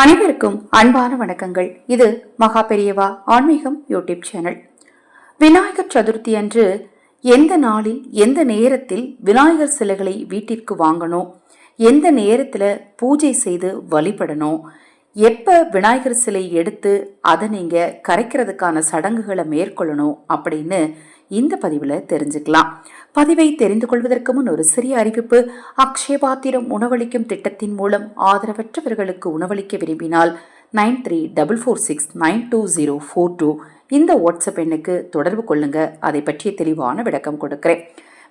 அனைவருக்கும் அன்பான வணக்கங்கள். இது மகா பெரியவா ஆன்மீகம் யூடியூப் சேனல். விநாயகர் சதுர்த்தி அன்று எந்த நாளில் எந்த நேரத்தில் விநாயகர் சிலைகளை வீட்டிற்கு வாங்கணும்? எந்த நேரத்தில் பூஜை செய்து வழிபடணும்? எப்போ விநாயகர் சிலை எடுத்து அதை நீங்கள் கரைக்கிறதுக்கான சடங்குகளை மேற்கொள்ளணும் அப்படின்னு இந்த பதிவில் தெரிஞ்சுக்கலாம். பதிவை தெரிந்து கொள்வதற்கு முன் ஒரு சிறிய அறிவிப்பு. அக்ஷயபாத்திரம் உணவளிக்கும் திட்டத்தின் மூலம் ஆதரவற்றவர்களுக்கு உணவளிக்க விரும்பினால் nine three double four six nine two zero four two இந்த வாட்ஸ்அப் எண்ணுக்கு தொடர்பு கொள்ளுங்க. அதை பற்றிய தெளிவான விளக்கம் கொடுக்கிறேன்.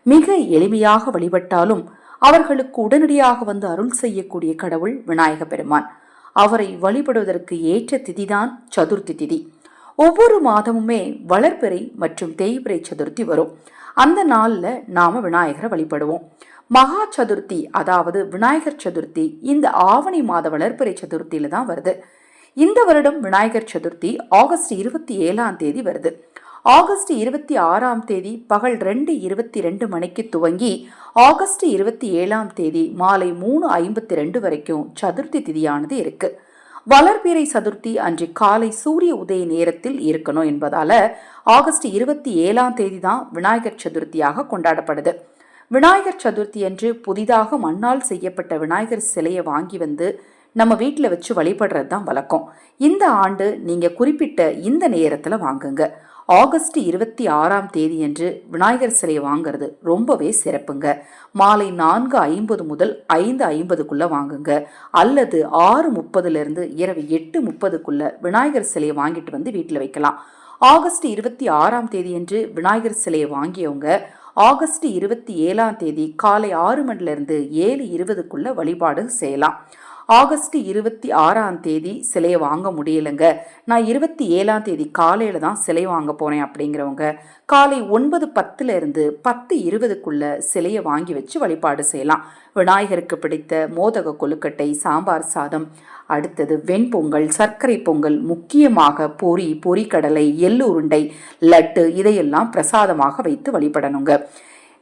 மிக எளிமையாக வழிபட்டாலும் அவர்களுக்கு உடனடியாக வந்து அருள் செய்யக்கூடிய கடவுள் விநாயக பெருமான். அவரை வழிபடுவதற்கு ஏற்ற திதிதான் சதுர்த்தி திதி. ஒவ்வொரு மாதமுமே வளர்பிறை மற்றும் தேய்பிறை சதுர்த்தி வரும். அந்த நாளில் நாம் விநாயகரை வழிபடுவோம். மகா சதுர்த்தி அதாவது விநாயகர் சதுர்த்தி இந்த ஆவணி மாத வளர்பிறை சதுர்த்தியில தான் வருது. இந்த வருடம் விநாயகர் சதுர்த்தி ஆகஸ்ட் இருபத்தி ஏழாம் தேதி வருது. ஆகஸ்ட் இருபத்தி ஆறாம் தேதி பகல் ரெண்டு இருபத்தி ரெண்டு மணிக்கு துவங்கி ஆகஸ்ட் இருபத்தி ஏழாம் தேதி மாலை மூணு ஐம்பத்தி ரெண்டு வரைக்கும் சதுர்த்தி திதியானது இருக்குது வளர்பிறை சதுர்த்தி அன்று காலை சூரிய உதய நேரத்தில் இருக்கணும் என்பதால ஆகஸ்ட் இருபத்தி ஏழாம் தேதி தான் விநாயகர் சதுர்த்தியாக கொண்டாடப்படுது. விநாயகர் சதுர்த்தி அன்று புதிதாக மண்ணால் செய்யப்பட்ட விநாயகர் சிலையை வாங்கி வந்து நம்ம வீட்டில் வச்சு வழிபடுறது தான் வழக்கம். இந்த ஆண்டு நீங்கள் குறிப்பிட்ட இந்த நேரத்தில் வாங்குங்க. ஆகஸ்ட் இருபத்தி ஆறாம் தேதியன்று விநாயகர் சிலையை வாங்குறது ரொம்பவே சிறப்புங்க. மாலை நான்கு ஐம்பது முதல் ஐந்து ஐம்பதுக்குள்ளே வாங்குங்க. அல்லது ஆறு முப்பதுலேருந்து இரவு எட்டு முப்பதுக்குள்ள விநாயகர் சிலையை வாங்கிட்டு வந்து வீட்டில் வைக்கலாம். ஆகஸ்ட் இருபத்தி ஆறாம் தேதியன்று விநாயகர் சிலையை வாங்கியவங்க ஆகஸ்ட் இருபத்தி ஏழாம் தேதி காலை ஆறு மணிலிருந்து ஏழு இருபதுக்குள்ள வழிபாடு செய்யலாம். ஆகஸ்ட் இருபத்தி ஆறாம் தேதி சிலையை வாங்க முடியலைங்க. நான் இருபத்தி ஏழாம் தேதி காலையில் தான் சிலை வாங்க போனேன் அப்படிங்கிறவங்க காலை ஒன்பது பத்துல இருந்து பத்து இருபதுக்குள்ள சிலையை வாங்கி வச்சு வழிபாடு செய்யலாம். விநாயகருக்கு பிடித்த மோதக கொழுக்கட்டை சாம்பார் சாதம் அடுத்தது வெண்பொங்கல் சர்க்கரை பொங்கல் முக்கியமாக பொரி பொரிக்கடலை எள்ளு உருண்டை லட்டு இதையெல்லாம் பிரசாதமாக வைத்து வழிபடணுங்க.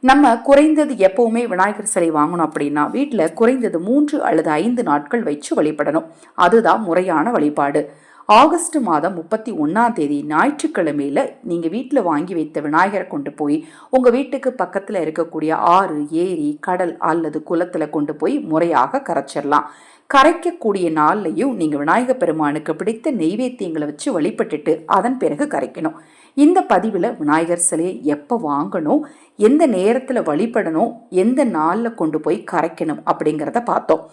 நம்ம குறைந்தது எப்பவுமே விநாயகர் சிலை வாங்கணும் அப்படின்னா வீட்டில் குறைந்தது மூன்று அல்லது ஐந்து நாட்கள் வச்சு வழிபடணும். அதுதான் முறையான வழிபாடு. ஆகஸ்ட் மாதம் முப்பத்தி ஒன்றாம் தேதி ஞாயிற்றுக்கிழமையில் நீங்கள் வீட்டில் வாங்கி வைத்த விநாயகரை கொண்டு போய் உங்கள் வீட்டுக்கு பக்கத்தில் இருக்கக்கூடிய ஆறு ஏரி கடல் அல்லது குளத்தில் கொண்டு போய் முறையாக கரைச்சிடலாம் கரைக்கக்கூடிய நாள்லையும் நீங்கள் விநாயகர் பெருமானுக்கு பிடித்த நெய்வேத்தியங்களை வச்சு வழிபட்டுட்டு அதன் பிறகு கரைக்கணும். இந்த பதிவில் விநாயகர் சிலையை எப்போ வாங்கணும் எந்த நேரத்தில் வழிபடணும் எந்த நாளில் கொண்டு போய் கரைக்கணும் அப்படிங்கிறத பார்த்தோம்.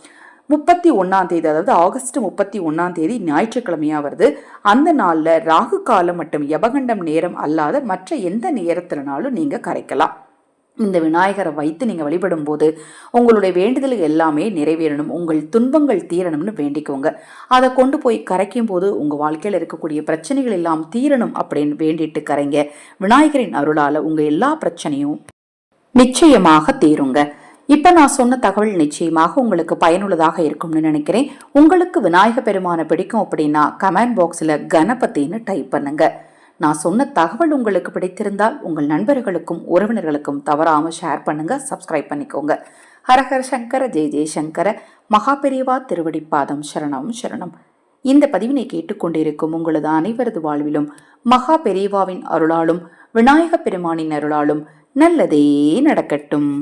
முப்பத்தி ஒன்றாம் தேதி அதாவது ஆகஸ்ட் முப்பத்தி ஒன்றாம் தேதி ஞாயிற்றுக்கிழமையாக வருது. அந்த நாளில் ராகு காலம் மற்றும் யபகண்டம் நேரம் அல்லாத மற்ற எந்த நேரத்திலனாலும் நீங்கள் கரைக்கலாம். இந்த விநாயகரை வைத்து நீங்கள் வழிபடும் போது உங்களுடைய வேண்டுதல் எல்லாமே நிறைவேறணும் உங்கள் துன்பங்கள் தீரணும்னு வேண்டிக்கோங்க. அதை கொண்டு போய் கரைக்கும் போது உங்கள் வாழ்க்கையில் இருக்கக்கூடிய பிரச்சனைகள் எல்லாம் தீரணும் அப்படின்னு வேண்டிட்டு கரைங்க. விநாயகரின் அருளால் உங்கள் எல்லா பிரச்சனையும் நிச்சயமாக தீருங்க. இப்போ நான் சொன்ன தகவல் நிச்சயமாக உங்களுக்கு பயனுள்ளதாக இருக்கும்னு நினைக்கிறேன். உங்களுக்கு விநாயக பெருமானை பிடிக்கும் அப்படின்னா கமெண்ட் பாக்ஸில் கணபதினு டைப் பண்ணுங்கள் நான் சொன்ன தகவல் உங்களுக்கு பிடித்திருந்தால் உங்கள் நண்பர்களுக்கும் உறவினர்களுக்கும் தவறாமல் ஷேர் பண்ணுங்க சப்ஸ்கிரைப் பண்ணிக்கோங்க. ஹரஹர சங்கர ஜெய ஜெயசங்கர மகாபெரிவா திருவடிப்பாதம் சரணம் சரணம். இந்த பதிவினை கேட்டுக்கொண்டிருக்கும் உங்களது அனைவரது வாழ்விலும் மகா பெரியவாவின் அருளாலும் விநாயக பெருமானின் அருளாலும் நல்லதே நடக்கட்டும்.